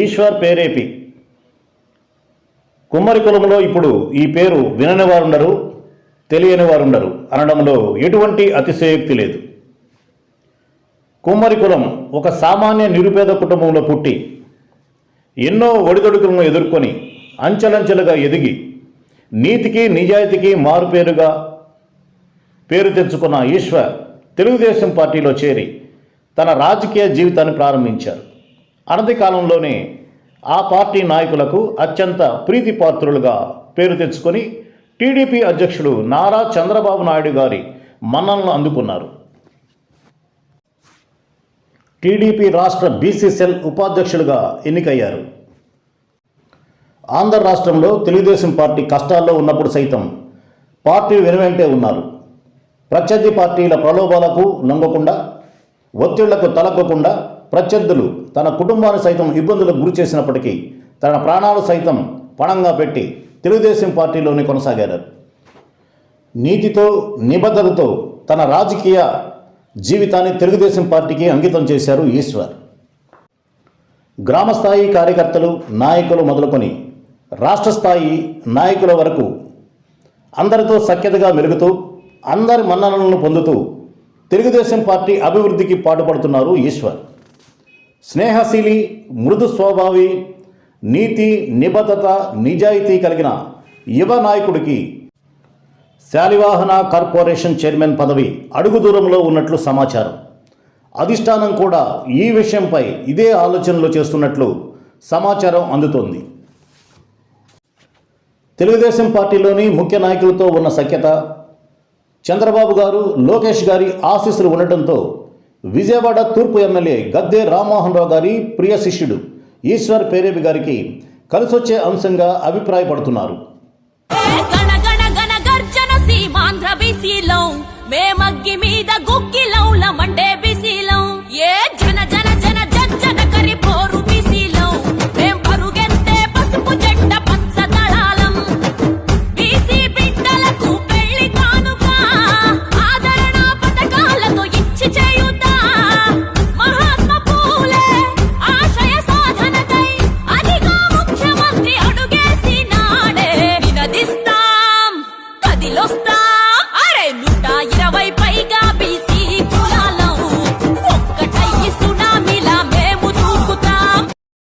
ఈశ్వర్ పేరేపి. కుమ్మరి కులంలో ఇప్పుడు ఈ పేరు వినని వారుండరు తెలియని వారుండరు. అనడంలో ఎటువంటి అతిశయోక్తి లేదు. కుమ్మరి కులం ఒక సామాన్య నిరుపేద కుటుంబంలో పుట్టి ఎన్నో ఒడిదొడుకులను ఎదుర్కొని అంచెలంచెలుగా ఎదిగి నీతికి నిజాయితీకి మారుపేరుగా పేరు తెచ్చుకున్న ఈశ్వర్ తెలుగుదేశం పార్టీలో చేరి తన రాజకీయ జీవితాన్ని ప్రారంభించారు. అనతి కాలంలోనే ఆ పార్టీ నాయకులకు అత్యంత ప్రీతిపాత్రులుగా పేరు తెచ్చుకొని టీడీపీ అధ్యక్షుడు నారా చంద్రబాబు నాయుడు గారి మన్ననలు అందుకున్నారు. టీడీపీ రాష్ట్ర బీసీసెల్ ఉపాధ్యక్షులుగా ఎన్నికయ్యారు. ఆంధ్ర రాష్ట్రంలో తెలుగుదేశం పార్టీ కష్టాల్లో ఉన్నప్పుడు సైతం పార్టీ వెనువెంటే ఉన్నారు. ప్రత్యర్థి పార్టీల ప్రలోభాలకు లొంగకుండా ఒత్తిళ్ళకు తలగ్గకుండా ప్రత్యర్థులు తన కుటుంబాన్ని సైతం ఇబ్బందులకు గురి చేసినప్పటికీ తన ప్రాణాలు సైతం పణంగా పెట్టి తెలుగుదేశం పార్టీలోనే కొనసాగారు. నీతితో నిబద్ధతతో తన రాజకీయ జీవితాన్ని తెలుగుదేశం పార్టీకి అంకితం చేశారు ఈశ్వర్. గ్రామస్థాయి కార్యకర్తలు నాయకులు మొదలుకొని రాష్ట్ర స్థాయి నాయకుల వరకు అందరితో సఖ్యతగా మెలుగుతూ అందరి మన్ననలను పొందుతూ తెలుగుదేశం పార్టీ అభివృద్ధికి పాటుపడుతున్నారు ఈశ్వర్. స్నేహశీలి మృదు స్వభావి నీతి నిబద్ధత నిజాయితీ కలిగిన యువ నాయకుడికి శాలివాహన కార్పొరేషన్ చైర్మన్ పదవి అడుగు దూరంలో ఉన్నట్లు సమాచారం. అధిష్టానం కూడా ఈ విషయంపై ఇదే ఆలోచనలు చేస్తున్నట్లు సమాచారం అందుతోంది. తెలుగుదేశం పార్టీలోని ముఖ్య నాయకులతో ఉన్న సఖ్యత చంద్రబాబు గారు లోకేష్ గారి ఆశీస్సులు ఉండటంతో విజయవాడ తూర్పు ఎమ్మెల్యే గద్దె రామ్మోహన్ రావు గారి ప్రియ శిష్యుడు ఈశ్వర్ పేరేబి గారికి కలిసొచ్చే అంశంగా అభిప్రాయపడుతున్నారు. మేమగ్గి మీద గుక్కి